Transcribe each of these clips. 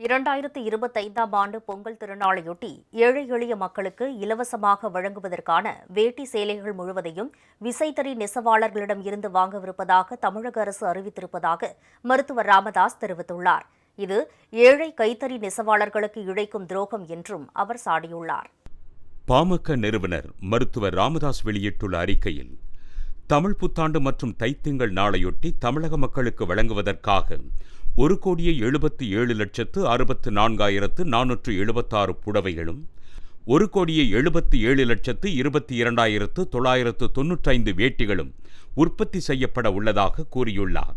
இரண்டாயிரத்து இருபத்தைந்தாம் ஆண்டு பொங்கல் திருநாளையொட்டி ஏழை எளிய மக்களுக்கு இலவசமாக வழங்குவதற்கான வேட்டி சேலைகள் முழுவதையும் விசைத்தறி நெசவாளர்களிடம் இருந்து வாங்கவிருப்பதாக தமிழக அரசு அறிவித்திருப்பதாக மருத்துவர் ராமதாஸ் தெரிவித்துள்ளார். இது ஏழை கைத்தறி நெசவாளர்களுக்கு இழைக்கும் துரோகம் என்றும் அவர் சாடியுள்ளார். பாமக நிறுவனர் மருத்துவர் ராமதாஸ் வெளியிட்டுள்ள அறிக்கையில் தமிழ் புத்தாண்டு மற்றும் தைத்திங்கள் நாளையொட்டி தமிழக மக்களுக்கு வழங்குவதற்காக ஒரு கோடியே எழுபத்தி ஏழு லட்சத்து அறுபத்து நான்காயிரத்து நானூற்று எழுபத்தாறு புடவைகளும் ஒரு கோடியே எழுபத்தி ஏழு லட்சத்து இருபத்தி இரண்டாயிரத்து தொள்ளாயிரத்து தொன்னூற்றைந்து வேட்டிகளும் உற்பத்தி செய்யப்பட உள்ளதாக கூறியுள்ளார்.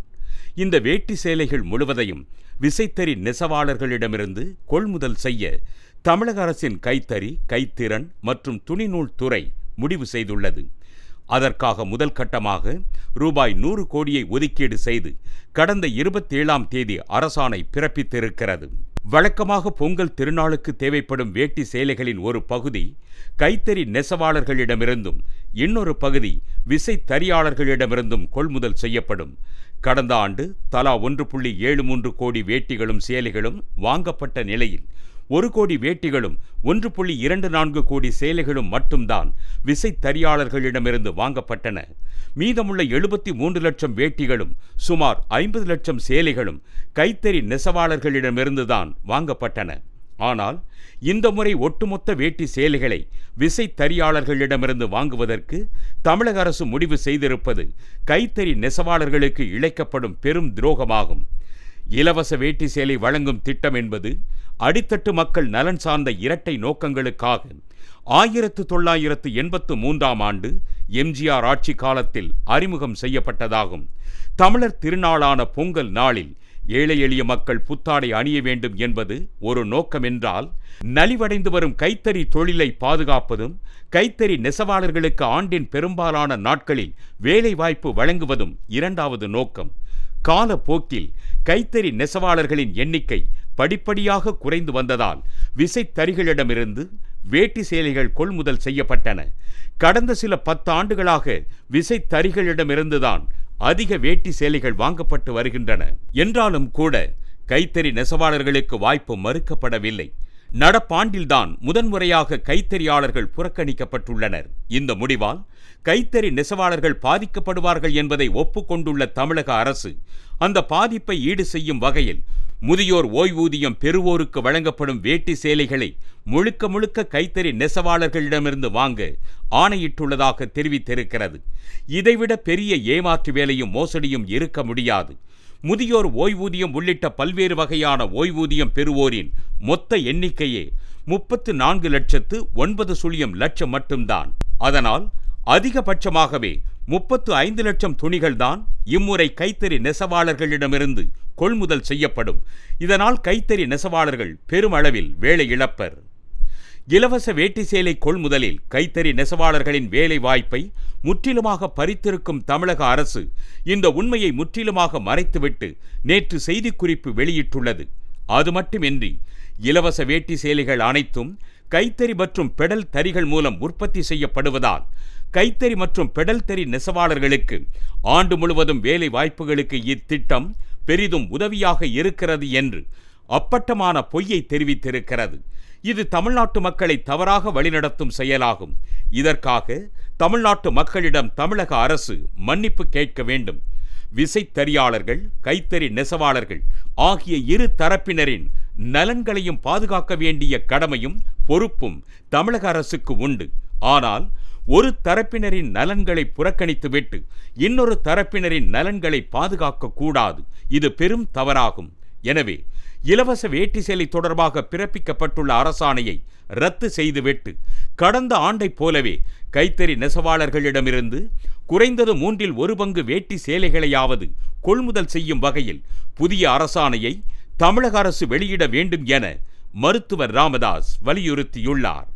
இந்த வேட்டி சேலைகள் முழுவதையும் விசைத்தறி நெசவாளர்களிடமிருந்து கொள்முதல் செய்ய தமிழக அரசின் கைத்தறி கைத்திறன் மற்றும் துணிநூல் துறை முடிவு செய்துள்ளது. அதற்காக முதல் கட்டமாக ரூபாய் நூறு கோடியை ஒதுக்கீடு செய்து கடந்த இருபத்தேழாம் தேதி அரசாணை பிறப்பித்திருக்கிறது. வழக்கமாக பொங்கல் திருநாளுக்கு தேவைப்படும் வேட்டி சேலைகளின் ஒரு பகுதி கைத்தறி நெசவாளர்களிடமிருந்தும் இன்னொரு பகுதி விசை தறியாளர்களிடமிருந்தும் கொள்முதல் செய்யப்படும். கடந்த ஆண்டு தலா ஒன்று புள்ளி ஏழு மூன்று கோடி வேட்டிகளும் சேலைகளும் வாங்கப்பட்ட நிலையில் ஒரு கோடி வேட்டிகளும் ஒன்று புள்ளி இரண்டு நான்கு கோடி சேலைகளும் மட்டும்தான் விசைத்தறியாளர்களிடமிருந்து வாங்கப்பட்டன. மீதமுள்ள எழுபத்தி மூன்று லட்சம் வேட்டிகளும் சுமார் ஐம்பது லட்சம் சேலைகளும் கைத்தறி நெசவாளர்களிடமிருந்துதான் வாங்கப்பட்டன. ஆனால் இந்த முறை ஒட்டுமொத்த வேட்டி சேலைகளை விசைத்தறியாளர்களிடமிருந்து வாங்குவதற்கு தமிழக அரசு முடிவு செய்திருப்பது கைத்தறி நெசவாளர்களுக்கு இழைக்கப்படும் பெரும் துரோகமாகும். இலவச வேட்டி சேலை வழங்கும் திட்டம் என்பது அடித்தட்டு மக்கள் நலன் சார்ந்த இரட்டை நோக்கங்களுக்காக. ஆயிரத்து தொள்ளாயிரத்து எண்பத்து மூன்றாம் ஆண்டு எம்ஜிஆர் ஆட்சி காலத்தில் அறிமுகம் செய்யப்பட்டதாகும். தமிழர் திருநாளான பொங்கல் நாளில் ஏழை எளிய மக்கள் புத்தாடை அணிய வேண்டும் என்பது ஒரு நோக்கம் என்றால் நலிவடைந்து வரும் கைத்தறி தொழிலை பாதுகாப்பதும் கைத்தறி நெசவாளர்களுக்கு ஆண்டின் பெரும்பாலான நாட்களில் வேலைவாய்ப்பு வழங்குவதும் இரண்டாவது நோக்கம். காலப்போக்கில் கைத்தறி நெசவாளர்களின் எண்ணிக்கை படிப்படியாக குறைந்து வந்ததால் விசைத்தறிகளிடமிருந்து வேட்டி சேலைகள் கொள்முதல் செய்யப்பட்டன. கடந்த சில பத்து ஆண்டுகளாக விசைத்தறிகளிடமிருந்துதான் அதிக வேட்டி சேலைகள் வாங்கப்பட்டு வருகின்றன. என்றாலும் கூட கைத்தறி நெசவாளர்களுக்கு வாய்ப்பு மறுக்கப்படவில்லை. நடப்பாண்டில்தான் முதன்முறையாக கைத்தறியாளர்கள் புறக்கணிக்கப்பட்டுள்ளனர். இந்த முடிவால் கைத்தறி நெசவாளர்கள் பாதிக்கப்படுவார்கள் என்பதை ஒப்புக்கொண்டுள்ள தமிழக அரசு அந்த பாதிப்பை ஈடு செய்யும் வகையில் முதியோர் ஓய்வூதியம் பெறுவோருக்கு வழங்கப்படும் வேட்டி சேலைகளை முழுக்க முழுக்க கைத்தறி நெசவாளர்களிடமிருந்து வாங்க ஆணையிட்டுள்ளதாக தெரிவித்திருக்கிறது. இதைவிட பெரிய ஏமாற்று வேலையும் மோசடியும் இருக்க முடியாது. முதியோர் ஓய்வூதியம் உள்ளிட்ட பல்வேறு வகையான ஓய்வூதியம் பெறுவோரின் மொத்த எண்ணிக்கையே முப்பத்து நான்கு லட்சத்து ஒன்பது சுழியம் லட்சம் மட்டும்தான். அதனால் அதிகபட்சமாகவே முப்பத்து ஐந்து லட்சம் துணிகள்தான் இம்முறை கைத்தறி நெசவாளர்களிடமிருந்து கொள்முதல் செய்யப்படும். இதனால் கைத்தறி நெசவாளர்கள் பெருமளவில் வேலை இழப்பர். இலவச வேட்டி சேலை கொள்முதலில் கைத்தறி நெசவாளர்களின் வேலை வாய்ப்பை முற்றிலுமாக பறித்திருக்கும் தமிழக அரசு இந்த உண்மையை முற்றிலுமாக மறைத்துவிட்டு நேற்று செய்திக்குறிப்பு வெளியிட்டுள்ளது. அது மட்டுமின்றி இலவச வேட்டி சேலைகள் அனைத்தும் கைத்தறி மற்றும் பெடல் தறிகள் மூலம் உற்பத்தி செய்யப்படுவதால் கைத்தறி மற்றும் பெடல் தறி நெசவாளர்களுக்கு ஆண்டு முழுவதும் வேலை வாய்ப்புகளுக்கு இத்திட்டம் பெரிதும் உதவியாக இருக்கிறது என்று அப்பட்டமான பொய்யை தெரிவித்திருக்கிறது. இது தமிழ்நாட்டு மக்களை தவறாக வழிநடத்தும் செயலாகும். இதற்காக தமிழ்நாட்டு மக்களிடம் தமிழக அரசு மன்னிப்பு கேட்க வேண்டும். விசைத்தறியாளர்கள் கைத்தறி நெசவாளர்கள் ஆகிய இரு தரப்பினரின் நலன்களையும் பாதுகாக்க வேண்டிய கடமையும் பொறுப்பும் தமிழக அரசுக்கு உண்டு. ஆனால் ஒரு தரப்பினரின் நலன்களை புறக்கணித்துவிட்டு இன்னொரு தரப்பினரின் நலன்களை பாதுகாக்க கூடாது. இது பெரும் தவறாகும். எனவே இலவச வேட்டி சேலை தொடர்பாக பிறப்பிக்கப்பட்டுள்ள அரசாணையை ரத்து செய்துவிட்டு கடந்த ஆண்டைப் போலவே கைத்தறி நெசவாளர்களிடமிருந்து குறைந்தது மூன்றில் ஒரு பங்கு வேட்டி சேலைகளையாவது கொள்முதல் செய்யும் வகையில் புதிய அரசாணையை தமிழக அரசு வெளியிட வேண்டும் என மருத்துவர் ராமதாஸ் வலியுறுத்தியுள்ளார்.